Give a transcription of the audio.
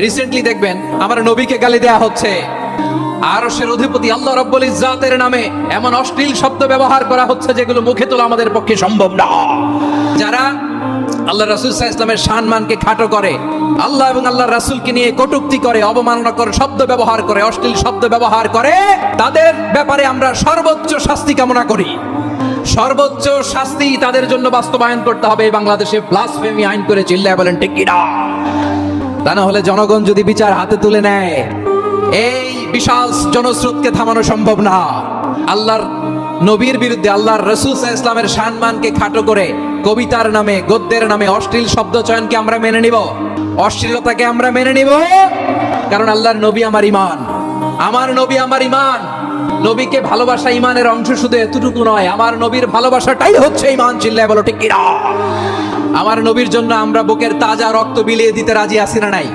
Recently দেখবেন আমার নবীকে গালি দেয়া হচ্ছে। আরশের অধিপতি আল্লাহ রব্বুল ইজ্জাতের নামে এমন অশ্লীল শব্দ ব্যবহার করা হচ্ছে যেগুলো মুখে তোলা আমাদের পক্ষে সম্ভব না। যারা আল্লাহ রাসূল ইসলামের সম্মানকে খাটো করে, আল্লাহ এবং আল্লাহ রাসূলকে নিয়ে কটূক্তি করে অবমাননা করে শব্দ ব্যবহার করে, অশ্লীল শব্দ ব্যবহার করে, তাদের ব্যাপারে আমরা সর্বোচ্চ শাস্তি কামনা করি। সর্বোচ্চ শাস্তি তাদের জন্য বাস্তবায়ন করতে হবে। বাংলাদেশে ব্লাসফেমি আইন করে চিল্লায় বলেন, ঠিক তা না হলে জনগণ যদি বিচার হাতে তুলে নেয়, এই বিশাল জনস্রোতকে থামানো সম্ভব না। আল্লাহর নবীর বিরুদ্ধে আল্লাহর রসুল ইসলামের সম্মানকে খাটো করে কবিতার নামে, গদ্যের নামে অশ্লীল শব্দ চয়নকে আমরা মেনে নিব। অশ্লীলতাকে আমরা মেনে নিব। কারণ আল্লাহর নবী আমার ইমান আমার নবী আমার ইমান নবীকে ভালোবাসা ইমানের অংশ শুধু এতটুকু নয়, আমার নবীর ভালোবাসাটাই হচ্ছে ইমান চিল্লায় বলো ঠিক কিনা? আমার নবীর জন্য আমরা বুকের তাজা রক্ত বিলিয়ে দিতে রাজি আসি না নাই?